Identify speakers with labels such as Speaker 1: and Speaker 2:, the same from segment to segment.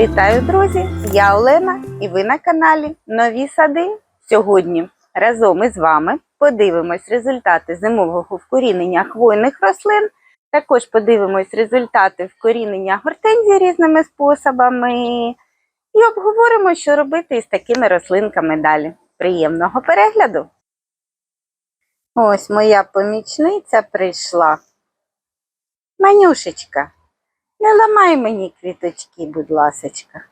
Speaker 1: Вітаю, друзі! Я Олена і ви на каналі Нові Сади. Сьогодні разом із вами подивимось результати зимового вкорінення хвойних рослин. Також подивимось результати вкорінення гортензії різними способами і обговоримо, що робити із такими рослинками далі. Приємного перегляду! Ось моя помічниця прийшла. Манюшечка, не ламай мені квіточки, будь ласочка.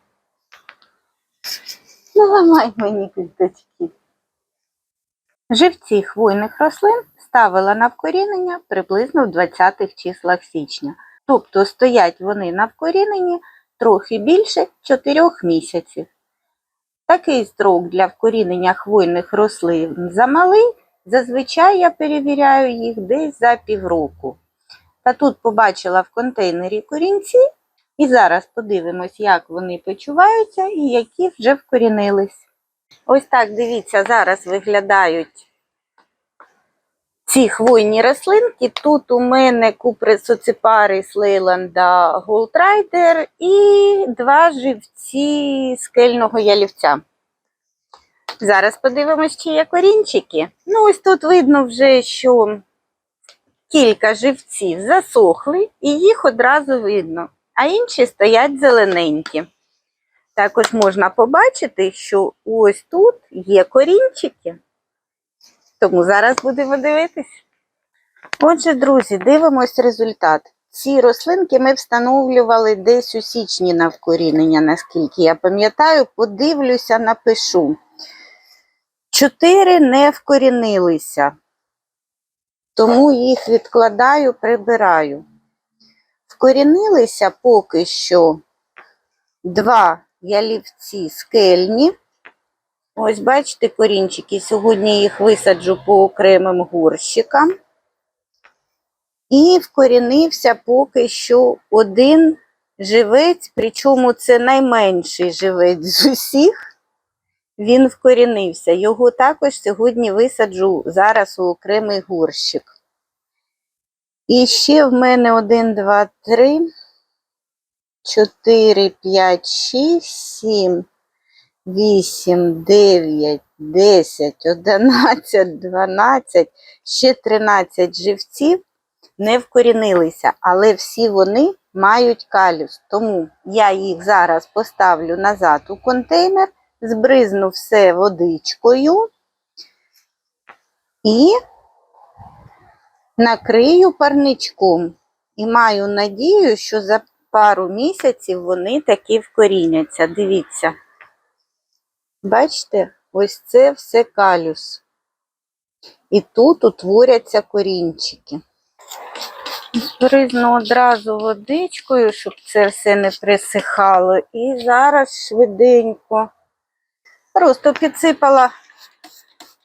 Speaker 1: Не ламай мені квіточки. Живці хвойних рослин ставила на вкорінення приблизно в 20-х числах січня. Тобто стоять вони на вкоріненні трохи більше 4 місяців. Такий строк для вкорінення хвойних рослин замалий, зазвичай я перевіряю їх десь за півроку. Та тут побачила в контейнері корінці, і зараз подивимось, як вони почуваються і які вже вкорінились. Ось так, дивіться, зараз виглядають ці хвойні рослинки. Тут у мене купресоципарис Лейланда Голдрайдер і два живці скельного ялівця. Зараз подивимось, чи є корінчики. Ну, ось тут видно вже, що кілька живців засохли, і їх одразу видно, а інші стоять зелененькі. Також можна побачити, що ось тут є корінчики. Тому зараз будемо дивитись. Отже, друзі, дивимось результат. Ці рослинки ми встановлювали десь у січні на вкорінення, наскільки я пам'ятаю, подивлюся, напишу. Чотири не вкорінилися тому їх відкладаю, прибираю. Вкорінилися поки що два ялівці скельні. Ось, бачите, корінчики. Сьогодні їх висаджу по окремим горщикам. І вкорінився поки що один живець, причому це найменший живець з усіх. Він вкорінився. Його також сьогодні висаджу зараз у окремий горщик. І ще в мене 1, 2, 3, 4, 5, 6, 7, 8, 9, 10, 11, 12, ще 13 живців не вкорінилися, але всі вони мають калюс. Тому я їх зараз поставлю назад у контейнер збризну все водичкою і накрию парничком. І маю надію, що за пару місяців вони таки вкоріняться. Дивіться. Бачите, ось це все калюс. І тут утворяться корінчики. Збризну одразу водичкою, щоб це все не присихало. І зараз швиденько. Просто підсипала,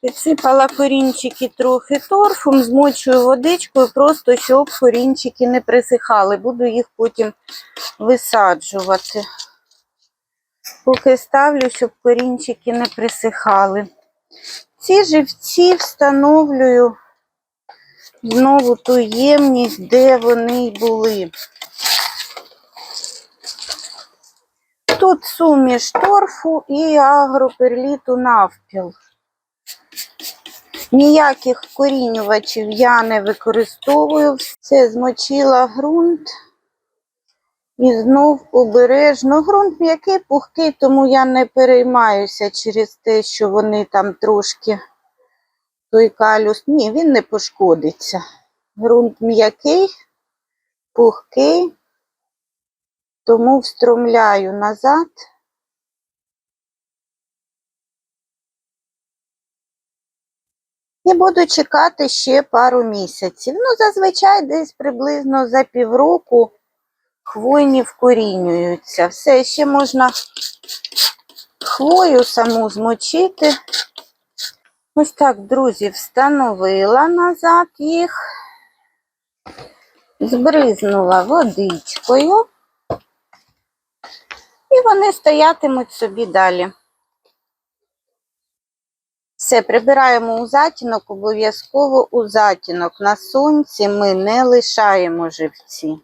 Speaker 1: підсипала корінчики трохи торфом, змочую водичкою, просто щоб корінчики не присихали. Буду їх потім висаджувати. Поки ставлю, щоб корінчики не присихали. Ці живці встановлюю знову ту ємність, де вони були. Тут суміш торфу і агроперліту навпіл. Ніяких корінювачів я не використовую. Все змочила ґрунт. І знов обережно. Ґрунт м'який, пухкий, тому я не переймаюся через те, що вони там трошки той калюс. Ні, він не пошкодиться. Ґрунт м'який, пухкий. Тому встромляю назад. І буду чекати ще пару місяців. Ну, зазвичай десь приблизно за півроку хвойні вкорінюються. Все, ще можна хвою саму змочити. Ось так, друзі, встановила назад їх, збризнула водичкою. І вони стоятимуть собі далі. Все, прибираємо у затінок, обов'язково у затінок. На сонці ми не лишаємо живці.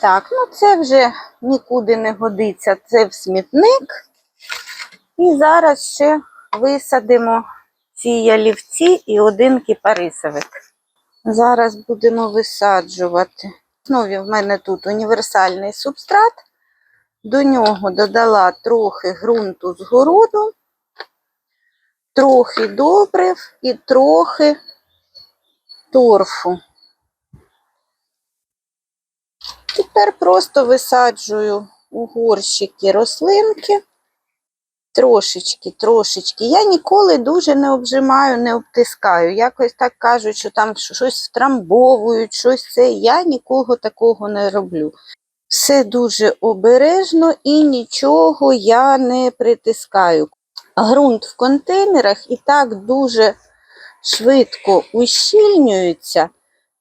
Speaker 1: Так, ну це вже нікуди не годиться, це в смітник. І зараз ще висадимо ці ялівці і один кіпарисовик. Зараз будемо висаджувати. Основі в мене тут універсальний субстрат. До нього додала трохи ґрунту з городу, трохи добрив і трохи торфу. Тепер просто висаджую у горщики рослинки. Трошечки, трошечки. Я ніколи дуже не обжимаю, не обтискаю. Якось так кажуть, що там щось втрамбовують, щось це. Я нікого такого не роблю. Все дуже обережно і нічого я не притискаю. Грунт в контейнерах і так дуже швидко ущільнюється,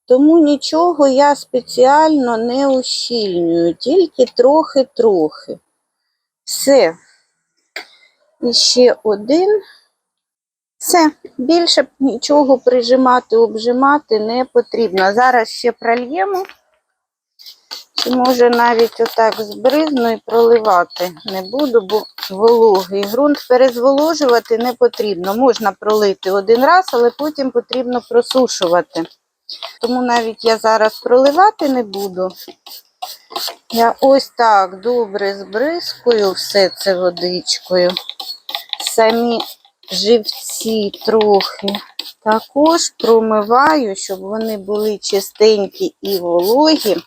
Speaker 1: тому нічого я спеціально не ущільнюю, тільки трохи-трохи. Все. І ще один. Все, більше нічого прижимати, обжимати не потрібно. Зараз ще прольємо. Чи може навіть отак збризну і проливати не буду, бо вологий. Ґрунт перезволожувати не потрібно. Можна пролити один раз, але потім потрібно просушувати. Тому навіть я зараз проливати не буду. Я ось так добре збризкую все це водичкою. Самі живці трохи також промиваю, щоб вони були чистенькі і вологі.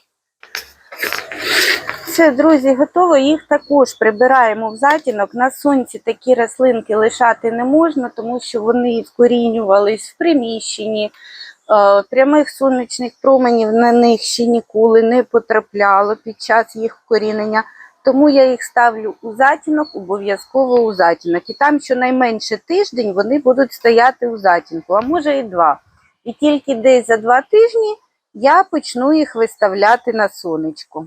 Speaker 1: Все, друзі, готово. Їх також прибираємо в затінок. На сонці такі рослинки лишати не можна, тому що вони вкорінювались в приміщенні. Е, Прямих сонячних променів на них ще ніколи не потрапляло під час їх вкорінення. Тому я їх ставлю у затінок, обов'язково у затінок. І там щонайменше тиждень вони будуть стояти у затінку, а може і два. І тільки десь за два тижні я почну їх виставляти на сонечко.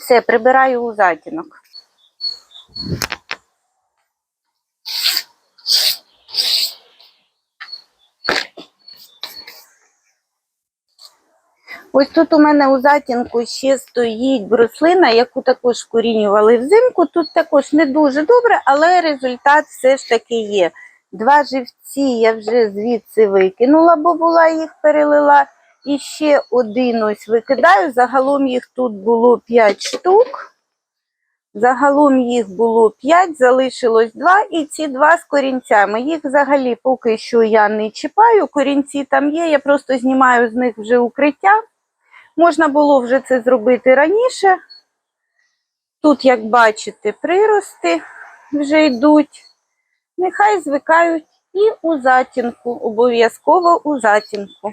Speaker 1: Все, прибираю у затінок. Ось тут у мене у затінку ще стоїть бруслина, яку також вкорінювали взимку. Тут також не дуже добре, але результат все ж таки є. Два живці я вже звідси викинула, бо була їх перелила. І ще один ось викидаю. Загалом їх тут було 5 штук. Загалом їх було 5, залишилось 2, і ці два з корінцями. Їх взагалі поки що я не чіпаю. Корінці там є, я просто знімаю з них вже укриття. Можна було вже це зробити раніше. Тут, як бачите, прирости вже йдуть. Нехай звикають і у затінку, обов'язково у затінку.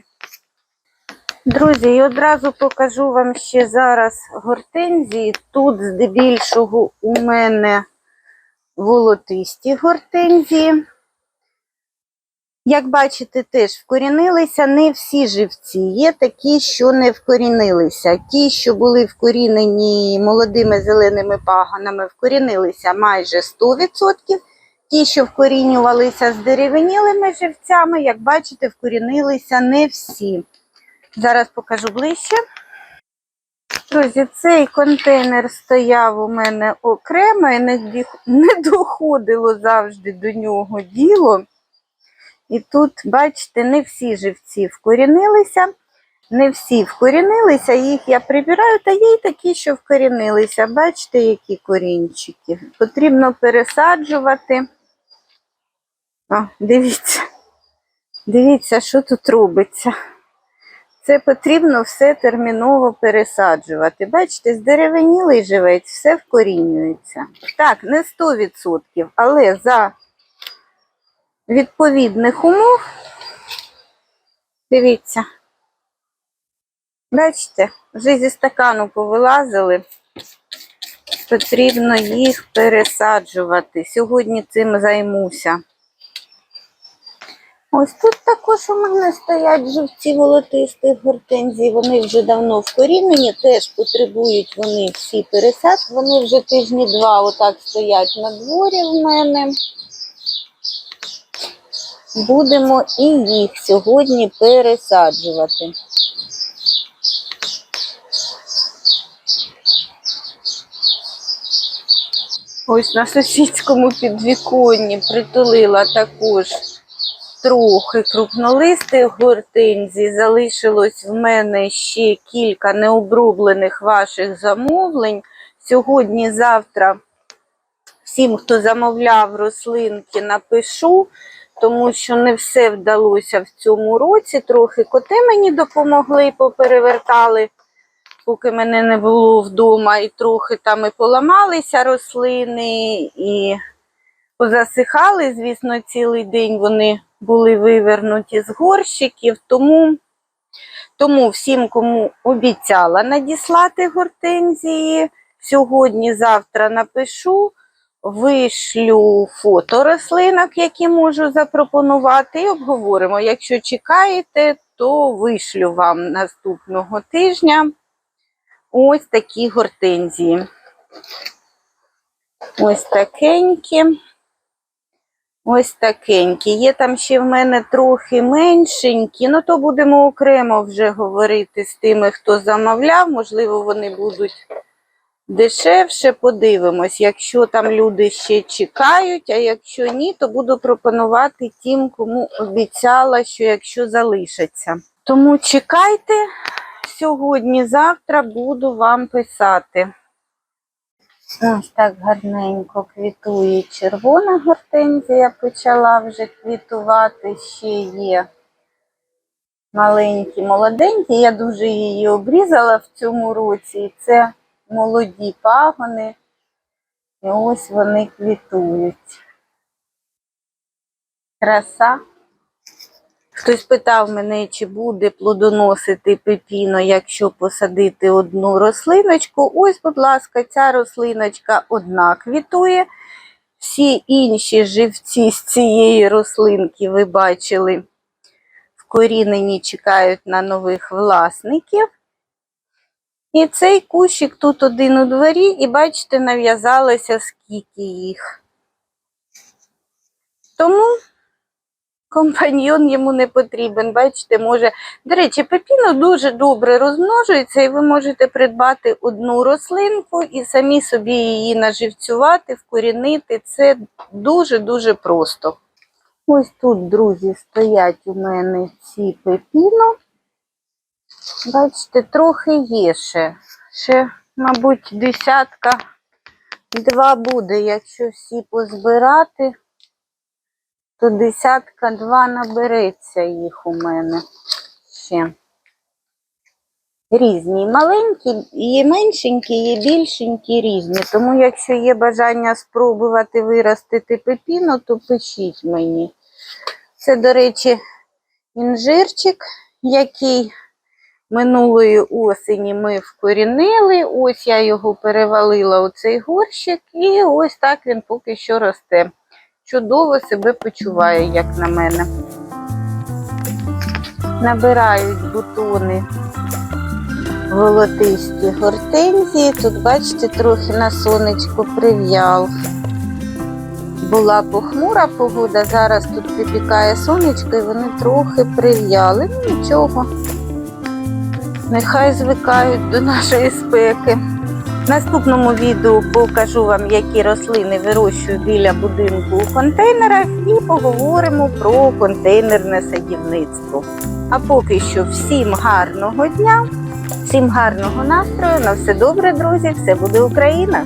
Speaker 1: Друзі, і одразу покажу вам ще зараз гортензії. Тут здебільшого у мене волотисті гортензії. Як бачите, теж вкорінилися не всі живці. Є такі, що не вкорінилися. Ті, що були вкорінені молодими зеленими паганами, вкорінилися майже 100%. Ті, що вкорінювалися з деревенілими живцями, як бачите, вкорінилися не всі. Зараз покажу ближче. Друзі, цей контейнер стояв у мене окремо і не доходило завжди до нього діло. І тут, бачите, не всі живці вкорінилися. Не всі вкорінилися, їх я прибираю, та є й такі, що вкорінилися. Бачите, які корінчики. Потрібно пересаджувати. О, дивіться. Дивіться, що тут робиться. Це потрібно все терміново пересаджувати. Бачите, здеревенілий живець, все вкорінюється. Так, не 100%, але за відповідних умов, дивіться, бачите, вже зі стакану повилазили, потрібно їх пересаджувати. Сьогодні цим займуся. Ось тут також у мене стоять живці волотистих гортензій. Вони вже давно вкорінені, теж потребують вони всі пересадки. Вони вже тижні два отак стоять на дворі в мене. Будемо і їх сьогодні пересаджувати. Ось на сусідському підвіконні притулила також трохи крупнолистих гортензій. Залишилось в мене ще кілька необроблених ваших замовлень. Сьогодні, завтра всім, хто замовляв рослинки, напишу, тому що не все вдалося в цьому році. Трохи коти мені допомогли, поперевертали, поки мене не було вдома, і трохи там і поламалися рослини, і позасихали. Звісно, цілий день вони були вивернуті з горщиків. Тому, тому всім, кому обіцяла надіслати гортензії, сьогодні, завтра напишу. Вишлю фото рослинок, які можу запропонувати, і обговоримо. Якщо чекаєте, то вишлю вам наступного тижня ось такі гортензії. Ось такенькі. Ось такенькі. Є там ще в мене трохи меншенькі, ну то будемо окремо вже говорити з тими, хто замовляв. Можливо, вони будуть дешевше. Подивимось, якщо там люди ще чекають, а якщо ні, то буду пропонувати тим, кому обіцяла, що якщо залишаться. Тому чекайте, сьогодні-завтра буду вам писати. Ось так гарненько квітує червона гортензія, почала вже квітувати, ще є маленькі, молоденькі. Я дуже її обрізала в цьому році. І це молоді пагони. І ось вони квітують. Краса. Хтось питав мене, чи буде плодоносити пепіно, якщо посадити одну рослиночку. Ось, будь ласка, ця рослиночка одна квітує. Всі інші живці з цієї рослинки ви бачили вкорінені, чекають на нових власників. І цей кущик тут один у дворі, і бачите, нав'язалося скільки їх. Тому компаньйон йому не потрібен. Бачите, може. До речі, пепіно дуже добре розмножується, і ви можете придбати одну рослинку і самі собі її наживцювати, вкорінити. Це дуже-дуже просто. Ось тут, друзі, стоять у мене ці пепіно. Бачите, трохи є ще. Ще, мабуть, десятка два буде, якщо всі позбирати то десятка два набереться їх у мене ще. Різні. Маленькі, є меншенькі, є більшенькі, різні. Тому, якщо є бажання спробувати виростити пепіно, то пишіть мені. Це, до речі, інжирчик, який минулої осені ми вкорінили. Ось я його перевалила у цей горщик, і ось так він поки що росте чудово себе почуває, як на мене. Набирають бутони волотисті гортензії. Тут, бачите, трохи на сонечку прив'ял. Була похмура погода, зараз тут припікає сонечко і вони трохи прив'яли. Ну нічого. Нехай звикають до нашої спеки. В наступному відео покажу вам, які рослини вирощую біля будинку у контейнерах, і поговоримо про контейнерне садівництво. А поки що всім гарного дня, всім гарного настрою, на все добре, друзі! Все буде Україна!